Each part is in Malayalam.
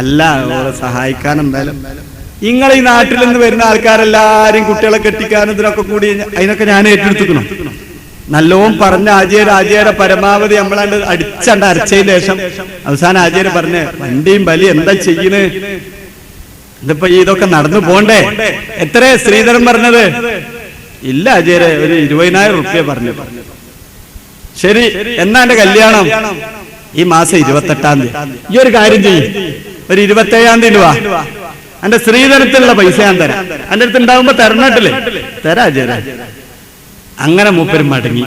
അല്ല ഓളെ സഹായിക്കാൻ എന്തായാലും. നിങ്ങൾ ഈ നാട്ടിൽ നിന്ന് വരുന്ന ആൾക്കാരെല്ലാരും കുട്ടികളെ കെട്ടിക്കാനും ഇതിനൊക്കെ കൂടി അതിനൊക്കെ ഞാൻ ഏറ്റെടുത്തുക്കണം നല്ലോം പറഞ്ഞ ആചാര്യ ആചാര്യ പരമാവധി നമ്മളാണ്ട് അടിച്ചണ്ട അരച്ചതിന് ശേഷം അവസാനം ആചാര്യ പറഞ്ഞ് വണ്ടിയും ബലി എന്താ ചെയ്യുന്നത് ഇതിപ്പോ ഇതൊക്കെ നടന്നു പോണ്ടേ? എത്ര ശ്രീധരൻ പറഞ്ഞത്? ഇല്ല അജയരെ ഒരു ഇരുപതിനായിരം റുപ്യ പറഞ്ഞു. ശരി എന്നാ എന്റെ കല്യാണം? ഈ മാസം ഇരുപത്തെട്ടാം തീയതി. ഈ ഒരു കാര്യം ചെയ്യും. ഒരു ഇരുപത്തേഴാം തീയതി വാ. എന്റെ സ്ത്രീധനത്തിലുള്ള പൈസ ഞാൻ തരാം. എന്റെ അടുത്ത് ഉണ്ടാവുമ്പോ തരണട്ടില്ലേ തരാ ജരാ അങ്ങനെ മൂപ്പരും മടങ്ങി.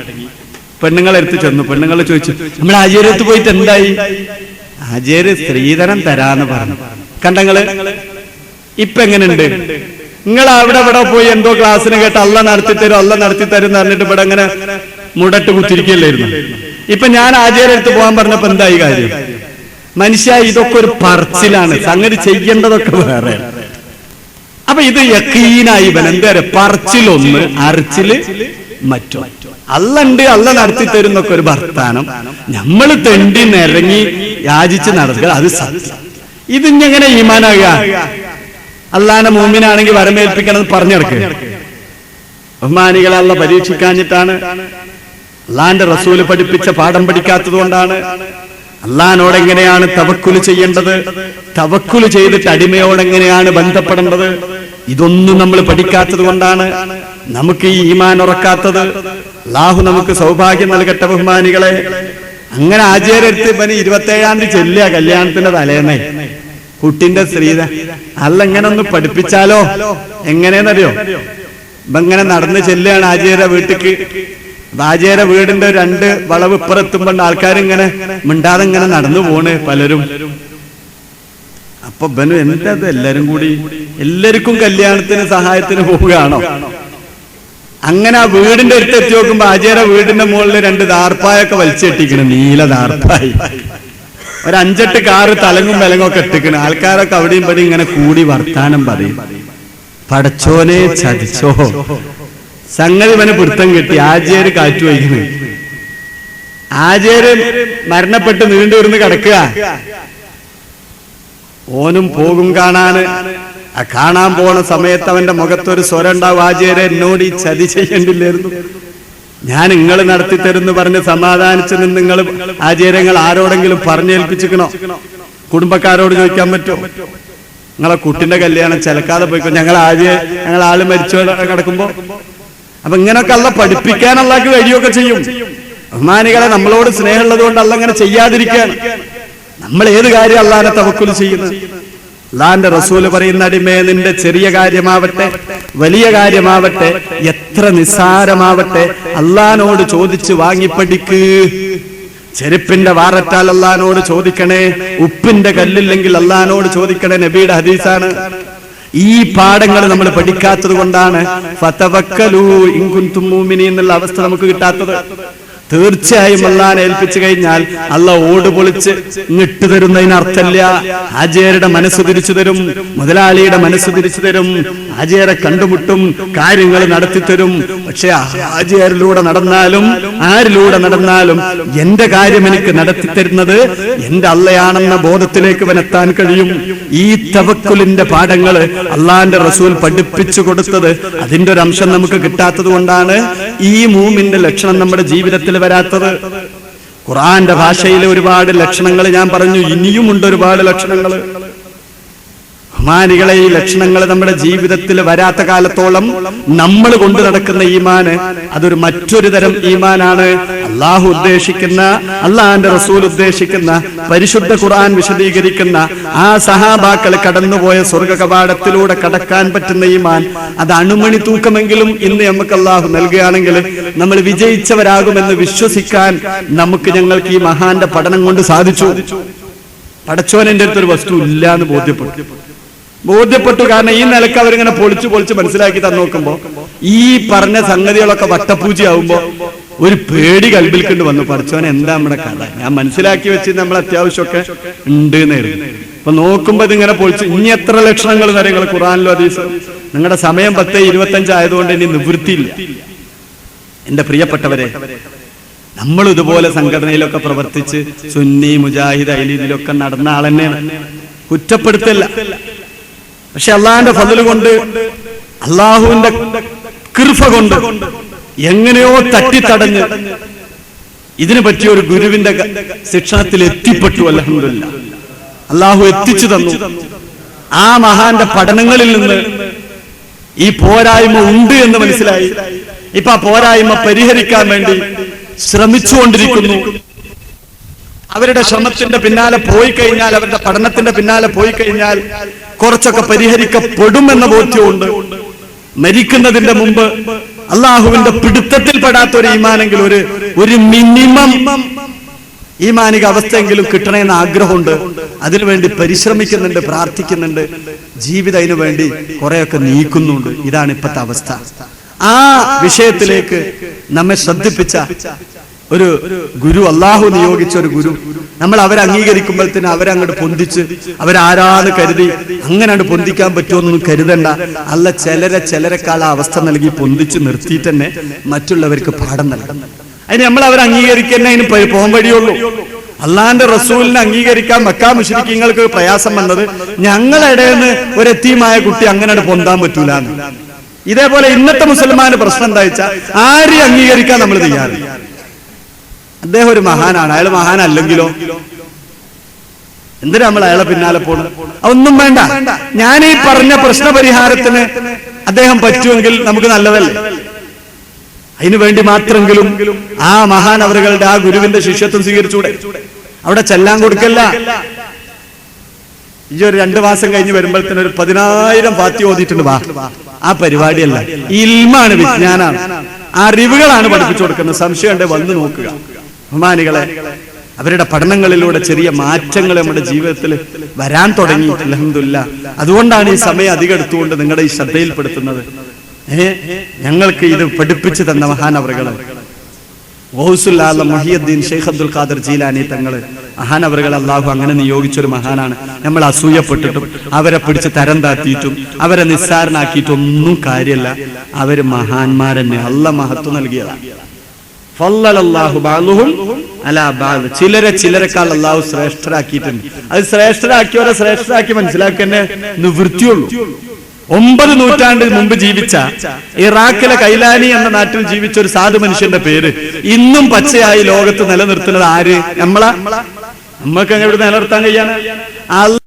പെണ്ണുങ്ങളെ എടുത്ത് ചെന്നു. പെണ്ണുങ്ങൾ ചോദിച്ചു നമ്മൾ ആചാര്യത്ത് പോയിട്ട് എന്തായി? ആചാര്യ സ്ത്രീധനം തരാന്ന് പറഞ്ഞു. കണ്ടങ്ങൾ ഇപ്പൊ എങ്ങനെയുണ്ട്? നിങ്ങൾ അവിടെ ഇവിടെ പോയി എന്തോ ക്ലാസ്സിന് കേട്ട് അല്ല നടത്തി തരും അല്ല നടത്തി തരും എന്ന് പറഞ്ഞിട്ട് ഇവിടെ അങ്ങനെ മുടട്ട് കുത്തിരിക്കല്ലായിരുന്നു ഇപ്പൊ ഞാൻ ആചാര്യ അടുത്ത് പോകാൻ പറഞ്ഞപ്പോ എന്തായി കാര്യം? മനുഷ്യ ഇതൊക്കെ ഒരു പറച്ചിലാണ്. സംഗതി ചെയ്യേണ്ടതൊക്കെ വേറെ. അപ്പൊ ഇത് യക്കീനായി ഇവൻ എന്താ പറച്ചിലൊന്ന് അരച്ചിൽ മറ്റോ. അല്ലുണ്ട് അല്ല നടത്തി തരുന്നൊക്കെ ഒരു വർത്താനം. നമ്മൾ തെണ്ടി നിരങ്ങി യാചിച്ച് നടക്കുക അത് സത്യം. ഇതിങ്ങനെ ഈമാനാകുക അള്ളാന്റെ മൂമിനാണെങ്കിൽ വരമേൽപ്പിക്കണം പറഞ്ഞെടുക്കുക ബഹുമാനികളെ അല്ല പരീക്ഷിക്കാഞ്ഞിട്ടാണ്. അള്ളാന്റെ റസൂൽ പഠിപ്പിച്ച പാഠം പഠിക്കാത്തത് കൊണ്ടാണ്. അള്ളഹാനോട് എങ്ങനെയാണ് തവക്കുൽ ചെയ്യേണ്ടത്? തവക്കുൽ ചെയ്തിട്ട് അടിമയോട് എങ്ങനെയാണ് ബന്ധപ്പെടേണ്ടത്? ഇതൊന്നും നമ്മൾ പഠിക്കാത്തത് കൊണ്ടാണ് നമുക്ക് ഈ ഈമാൻ ഉറക്കാത്തത്. അള്ളാഹു നമുക്ക് സൗഭാഗ്യം നൽകട്ടെ ബഹുമാനികളെ. അങ്ങനെ ആചാര്യടുത്ത് ഇവന് ഇരുപത്തേഴാം തീയതി ചെല്ലുക കല്യാണത്തിന്റെ തലേന്നേ. കുട്ടിന്റെ സ്ത്രീത അല്ല എങ്ങനെ ഒന്ന് പഠിപ്പിച്ചാലോ? എങ്ങനെയെന്നറിയോ? ഇപ്പൊ ഇങ്ങനെ നടന്ന് ചെല്ലുകയാണ് ആചാര്യ വീട്ടിക്ക്. ആചാര്യ വീടിന്റെ രണ്ട് വളവ് ഇപ്പുറത്തുമ്പോൾ ആൾക്കാരിങ്ങനെ മിണ്ടാതെ ഇങ്ങനെ നടന്നു പോണ് പലരും. അപ്പൊ ബനു എന്താ എല്ലാരും കൂടി എല്ലാവർക്കും കല്യാണത്തിന് സഹായത്തിന് പോവുകയാണോ? അങ്ങനെ ആ വീടിന്റെ അടുത്ത് എത്തി നോക്കുമ്പോ ആചാര്യ വീടിന്റെ മുകളിൽ രണ്ട് ദാർപ്പായൊക്കെ വലിച്ചെട്ടിക്കണം നീല ദാർപ്പായി. ഒരു അഞ്ചെട്ട് കാറ് തലങ്ങും വിലങ്ങും ഒക്കെ ആൾക്കാരൊക്കെ അവിടെയും പടി ഇങ്ങനെ കൂടി വർത്താനം പറയും. പടച്ചോനെ ചതിച്ചോ. സംഗതി ഇവന് പിടുത്തം കിട്ടി ആചാര്യ കാറ്റു വയ്ക്കുന്നു ആചാര്യൻ മരണപ്പെട്ട് നീണ്ടുവരുന്ന് കിടക്കുക. ഓനും പോകും കാണാന് ആ കാണാൻ പോണ സമയത്ത് അവന്റെ മുഖത്തൊരു സ്വരം ഉണ്ടാവും. ആചാര്യ എന്നോട് ഈ ചതി ചെയ്യേണ്ടില്ലായിരുന്നു. ഞാൻ നിങ്ങൾ നടത്തി തരുന്നു പറഞ്ഞ് സമാധാനിച്ച് നിന്ന് നിങ്ങൾ ആചാര്യങ്ങൾ ആരോടെങ്കിലും പറഞ്ഞേൽപ്പിച്ചിക്കണോ? കുടുംബക്കാരോട് ചോദിക്കാൻ പറ്റുമോ? നിങ്ങളെ കുട്ടിന്റെ കല്യാണം ചിലക്കാതെ പോയിക്കോ? ഞങ്ങൾ ആദ്യം ഞങ്ങൾ ആൾ മരിച്ചു കിടക്കുമ്പോ അപ്പൊ ഇങ്ങനൊക്കെ അല്ല പഠിപ്പിക്കാൻ അല്ലാക്ക് വഴിയൊക്കെ ചെയ്യും. ബഹുമാനികളെ നമ്മളോട് സ്നേഹമുള്ളത് കൊണ്ട് അല്ല അങ്ങനെ ചെയ്യാതിരിക്കാൻ. നമ്മൾ ഏത് കാര്യം അള്ളാനെ തവക്കുൽ ചെയ്യുന്നത് അല്ലാന്റെ റസൂൽ പറയുന്ന അടിമേ നിന്റെ ചെറിയ കാര്യമാവട്ടെ വലിയ കാര്യമാവട്ടെ എത്ര നിസ്സാരമാവട്ടെ അള്ളഹാനോട് ചോദിച്ച് വാങ്ങിപ്പടിക്ക് ചെരുപ്പിന്റെ വാററ്റാൽ അള്ളഹാനോട് ചോദിക്കണേ ഉപ്പിന്റെ കല്ലില്ലെങ്കിൽ അള്ളഹാനോട് ചോദിക്കണേ നബിയുടെ ഹദീസാണ്. ഈ പാഠങ്ങൾ നമ്മൾ പഠിക്കാത്തത് കൊണ്ടാണ് എന്നുള്ള അവസ്ഥ നമുക്ക് കിട്ടാത്തത്. തീർച്ചയായും അള്ളാനെ ഏൽപ്പിച്ചു കഴിഞ്ഞാൽ അല്ല ഓട് പൊളിച്ച് ഇങ്ങിട്ട് തരുന്നതിന് അർത്ഥമില്ല ആചാര്യയുടെ മനസ്സ് തിരിച്ചു തരും മുതലാളിയുടെ മനസ്സ് തിരിച്ചു തരും. ആചാര്യ കണ്ടുമുട്ടും കാര്യങ്ങൾ നടത്തി തരും പക്ഷെ ആചാര്യരിലൂടെ നടന്നാലും ആരിലൂടെ നടന്നാലും എന്റെ കാര്യം എനിക്ക് നടത്തി തരുന്നത് എന്റെ അല്ലയാണെന്ന ബോധത്തിലേക്ക് വനെത്താൻ കഴിയും. ഈ തവക്കുലിന്റെ പാഠങ്ങൾ അള്ളാന്റെ റസൂൽ പഠിപ്പിച്ചു കൊടുത്തത് അതിന്റെ ഒരു അംശം നമുക്ക് കിട്ടാത്തത് കൊണ്ടാണ് ഈ മൂമിന്റെ ലക്ഷണം നമ്മുടെ ജീവിതത്തിൽ വരാത്തത്. ഖുറാന്റെ ഭാഷയിലെ ഒരുപാട് ലക്ഷണങ്ങൾ ഞാൻ പറഞ്ഞു ഇനിയുമുണ്ട് ഒരുപാട് ലക്ഷണങ്ങൾ ബഹുമാനികളെ ഈ ലക്ഷണങ്ങൾ നമ്മുടെ ജീവിതത്തിൽ വരാത്ത കാലത്തോളം നമ്മൾ കൊണ്ടു നടക്കുന്ന ഈമാന് അതൊരു മറ്റൊരു തരം ഈമാനാണ്. അള്ളാഹു ഉദ്ദേശിക്കുന്ന അള്ളാഹാന്റെ റസൂൽ ഉദ്ദേശിക്കുന്ന പരിശുദ്ധ ഖുർആൻ വിശദീകരിക്കുന്ന ആ സഹാബാക്കൾ കടന്നുപോയ സ്വർഗ കവാടത്തിലൂടെ കടക്കാൻ പറ്റുന്ന ഈമാൻ അത് അണുമണി തൂക്കമെങ്കിലും ഇന്ന് നമുക്ക് അള്ളാഹു നൽകുകയാണെങ്കിൽ നമ്മൾ വിജയിച്ചവരാകുമെന്ന് വിശ്വസിക്കാൻ നമുക്ക് ഞങ്ങൾക്ക് ഈ മഹാന്റെ പഠനം കൊണ്ട് സാധിച്ചു. പടച്ചോനെന്റെ അടുത്തൊരു വസ്തു ഇല്ല എന്ന് ബോധ്യപ്പെട്ടു. ബോധ്യപ്പെട്ടു കാരണം ഈ നിലയ്ക്ക് അവരിങ്ങനെ പൊളിച്ചു പൊളിച്ച് മനസ്സിലാക്കി തന്നു നോക്കുമ്പോ ഈ പറഞ്ഞ സംഗതികളൊക്കെ വട്ടപൂജയാവുമ്പോ ഒരു പേടി കൽബിൽ കണ്ട് വന്നു. പഠിച്ചവൻ എന്താ നമ്മുടെ കഥ? ഞാൻ മനസ്സിലാക്കി വെച്ച് നമ്മൾ അത്യാവശ്യമൊക്കെ ഉണ്ട് അപ്പൊ നോക്കുമ്പോ ഇതിങ്ങനെ പൊളിച്ച് ഇനി എത്ര ലക്ഷണങ്ങൾ കാര്യങ്ങൾ ഖുറാനിലോ അതീസ് നിങ്ങളുടെ സമയം പത്ത് ഇരുപത്തഞ്ച് ആയതുകൊണ്ട് ഇനി നിവൃത്തിയില്ല. എന്റെ പ്രിയപ്പെട്ടവരെ നമ്മൾ ഇതുപോലെ സംഘടനയിലൊക്കെ പ്രവർത്തിച്ച് സുന്നി മുജാഹിദ് അലി ഇതിലൊക്കെ നടന്ന ആളെന്നെയാണ്. കുറ്റപ്പെടുത്തല്ല. പക്ഷെ അള്ളാഹിന്റെ ഫതിൽ കൊണ്ട് അള്ളാഹുവിന്റെ കൃപ കൊണ്ട് എങ്ങനെയോ തട്ടിത്തടഞ്ഞ് ഇതിനു പറ്റിയ ഒരു ഗുരുവിന്റെ ശിക്ഷണത്തിൽ എത്തിപ്പെട്ടു അലഹമില്ല അള്ളാഹു എത്തിച്ചു തന്നു. ആ മഹാന്റെ പഠനങ്ങളിൽ നിന്ന് ഈ പോരായ്മ ഉണ്ട് എന്ന് മനസ്സിലായി. ഇപ്പൊ ആ പോരായ്മ പരിഹരിക്കാൻ വേണ്ടി ശ്രമിച്ചുകൊണ്ടിരിക്കുന്നു. അവരുടെ ശ്രമത്തിന്റെ പിന്നാലെ പോയി കഴിഞ്ഞാൽ അവരുടെ പഠനത്തിന്റെ പിന്നാലെ പോയി കഴിഞ്ഞാൽ കുറച്ചൊക്കെ പരിഹരിക്കപ്പെടുമെന്ന ബോധ്യമുണ്ട്. മരിക്കുന്നതിന്റെ മുമ്പ് അള്ളാഹുവിന്റെ പിടുത്തത്തിൽ പെടാത്ത ഒരു ഈമാനെങ്കിൽ ഒരു ഒരു മിനിമം ഈമാനിക അവസ്ഥയെങ്കിലും കിട്ടണമെന്ന് ആഗ്രഹമുണ്ട്. അതിനുവേണ്ടി പരിശ്രമിക്കുന്നുണ്ട് പ്രാർത്ഥിക്കുന്നുണ്ട്. ജീവിതം അതിനു വേണ്ടി കുറെയൊക്കെ നീക്കുന്നുണ്ട്. ഇതാണ് ഇപ്പോഴത്തെ അവസ്ഥ. ആ വിഷയത്തിലേക്ക് നമ്മെ ശ്രദ്ധിപ്പിച്ച ഒരു ഗുരു അള്ളാഹു നിയോഗിച്ച ഒരു ഗുരു നമ്മൾ അവരെ അംഗീകരിക്കുമ്പോഴത്തേന് അവരെ അങ്ങോട്ട് പൊന്തിച്ച് അവരാരാന്ന് കരുതി അങ്ങനെ അങ്ങോട്ട് പൊന്തിക്കാൻ പറ്റുമെന്നൊന്നും കരുതണ്ട. അല്ല ചിലരെ കാല അവസ്ഥ നൽകി പൊന്തിച്ച് നിർത്തിയിട്ട് തന്നെ മറ്റുള്ളവർക്ക് പാഠം നൽകണം. അതിന് നമ്മൾ അവരെ അംഗീകരിക്കുന്ന അതിന് പോകാൻ വഴിയുള്ളൂ. അള്ളാന്റെ റസൂലിനെ അംഗീകരിക്കാൻ മക്കാ മുഷരിക്കങ്ങൾക്ക് പ്രയാസം വന്നത് ഞങ്ങളുടെ ഒരു എത്തിയുമായ കുട്ടി അങ്ങനെ പൊന്താൻ പറ്റൂല ഇതേപോലെ ഇന്നത്തെ മുസൽമാന്റെ പ്രശ്നം എന്താ വെച്ചാൽ ആരെയും അംഗീകരിക്കാൻ നമ്മൾ തയ്യാറില്ല. അദ്ദേഹം ഒരു മഹാനാണ്. അയാൾ മഹാനല്ലെങ്കിലോ? എന്തിനാ നമ്മൾ അയാളെ പിന്നാലെ പോണം ഒന്നും വേണ്ട. ഞാൻ ഈ പറഞ്ഞ പ്രശ്ന പരിഹാരത്തിന് അദ്ദേഹം പറ്റുമെങ്കിൽ നമുക്ക് നല്ലതല്ലേ? അതിനു വേണ്ടി മാത്രമെങ്കിലും ആ മഹാൻ അവരുടെ ആ ഗുരുവിന്റെ ശിഷ്യത്വം സ്വീകരിച്ചൂടെ? അവിടെ ചെല്ലാൻ കൊടുക്കല്ല. ഈ ഒരു രണ്ടു മാസം കഴിഞ്ഞ് വരുമ്പോഴത്തേന് ഒരു പതിനായിരം പാത്തി ഓതിയിട്ടുണ്ട് വാ. ആ പരിപാടിയല്ല. ഇൽമാണ് വിജ്ഞാനാണ്. അറിവുകളാണ് പഠിപ്പിച്ചു കൊടുക്കുന്നത്. സംശയം ഉണ്ടെങ്കിൽ വന്ന് നോക്കുക. ബഹുമാനികളെ അവരുടെ പഠനങ്ങളിലൂടെ ചെറിയ മാറ്റങ്ങൾ നമ്മുടെ ജീവിതത്തിൽ വരാൻ തുടങ്ങി. അലഹമില്ല അതുകൊണ്ടാണ് ഈ സമയം അധികം എടുത്തുകൊണ്ട് നിങ്ങളുടെ ഈ ശ്രദ്ധയിൽപ്പെടുത്തുന്നത്. ഏ ഞങ്ങൾക്ക് ഇത് പഠിപ്പിച്ചു തന്ന മഹാനവറുകൾ. ഗൗസുല്ലാല മൊഹിയുദ്ദീൻ ഷെയ്ഖ് അബ്ദുൽ ഖാദർ ജീലാനി തങ്ങൾ. മഹാനവറുകൾ അള്ളാഹു അങ്ങനെ നിയോഗിച്ചൊരു മഹാനാണ്. നമ്മൾ അസൂയപ്പെട്ടിട്ടും അവരെ പിടിച്ച് തരം താത്തിയിട്ടും അവരെ നിസ്സാരനാക്കിയിട്ടും ഒന്നും കാര്യമല്ല അവർ മഹാന്മാരെന്നെ അല്ല മഹത്വം നൽകിയതാണ് ചിലരെ ചിലരെക്കാൾ അള്ളാഹു ശ്രേഷ്ഠരാക്കിയിട്ടുണ്ട്. അത് ശ്രേഷ്ഠരാക്കിയവരെ ശ്രേഷ്ഠരാക്കി മനസ്സിലാക്കന്നെ നിവൃത്തിയുള്ളൂ. ഒമ്പത് നൂറ്റാണ്ട് മുമ്പ് ജീവിച്ച ഇറാഖിലെ കൈലാനി എന്ന നാട്ടിൽ ജീവിച്ച ഒരു സാധു മനുഷ്യന്റെ പേര്. ഇന്നും പച്ചയായി ലോകത്ത് നിലനിർത്തുന്നത് ആര്? നമ്മളാ? നമ്മക്ക് അങ്ങനെ നിലനിർത്താൻ അല്ല